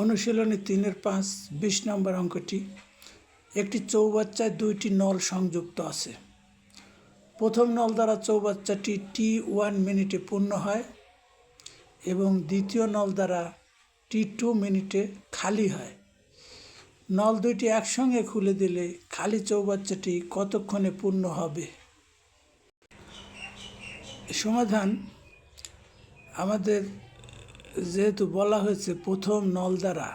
অনুশীলনী তিনের পাঁচ, বিশ নম্বর অঙ্কটি। একটি চৌবাচ্চায় দুইটি নল সংযুক্ত আছে। প্রথম নল দ্বারা চৌবাচ্চাটি টি ওয়ান মিনিটে পূর্ণ হয় এবং দ্বিতীয় নল দ্বারা টি টু মিনিটে খালি হয়। নল দুইটি একসঙ্গে খুলে দিলে খালি চৌবাচ্চাটি কতক্ষণে পূর্ণ হবে? সমাধান আমাদের যেহেতু বলা হয়েছে প্রথম নল দ্বারা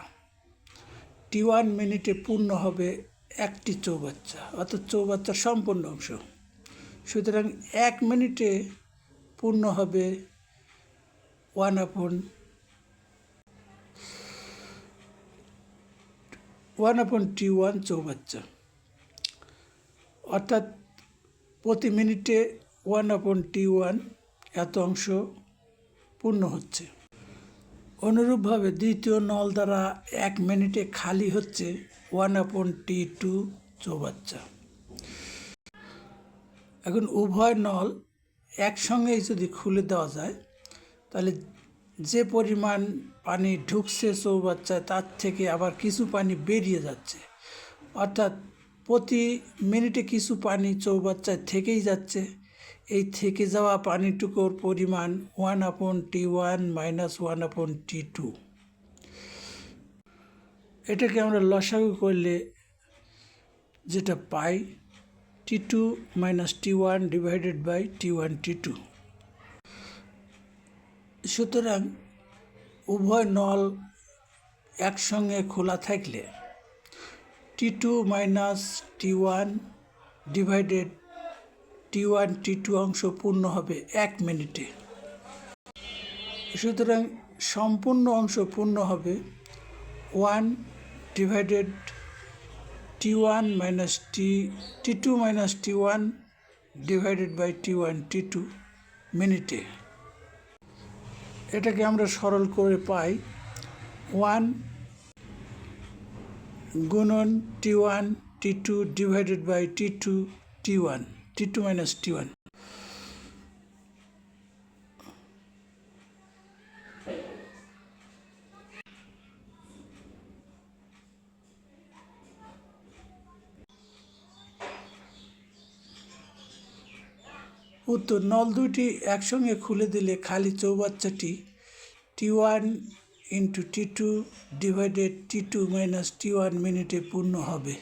টি ওয়ান মিনিটে পূর্ণ হবে একটি চৌবাচ্চা, অর্থাৎ চৌবাচ্চার সম্পূর্ণ অংশ। সুতরাং এক মিনিটে পূর্ণ হবে one upon one upon T one চৌবাচ্চা। অর্থাৎ প্রতি মিনিটে ওয়ান আপন টি ওয়ান এত অংশ পূর্ণ হচ্ছে। অনুরূপভাবে দ্বিতীয় নল দ্বারা এক মিনিটে খালি হচ্ছে ওয়ান আপন টি টু চৌবাচ্চা। এখন উভয় নল একসঙ্গেই যদি খুলে দেওয়া যায়, তাহলে যে পরিমাণ পানি ঢুকছে চৌবাচ্চায়, তার থেকে আবার কিছু পানি বেরিয়ে যাচ্ছে। অর্থাৎ প্রতি মিনিটে কিছু পানি চৌবাচ্চায় থেকেই যাচ্ছে। এই থেকে যাওয়া পানিটুকুর পরিমাণ ওয়ান আপন টি ওয়ান মাইনাস ওয়ান আপন টি টু এটাকে আমরা লসাগু করলে যেটা পাই T two minus T one divided by T one T two সুতরাং উভয় নল একসঙ্গে খোলা থাকলে T two minus T one divided T one T two অংশ পূর্ণ হবে এক মিনিটে। সুতরাং সম্পূর্ণ অংশ পূর্ণ হবে one divided T one minus T T two minus T one divided by T one T two মিনিটে। এটাকে আমরা সরল করে পাই ওয়ান গুণন T one T two divided by T two T one T two minus T one উত্তর, নল দুইটি একসঙ্গে খুলে দিলে খালি চৌবাচ্চাটি T one into T two divided T two minus T one মিনিটে পূর্ণ হবে।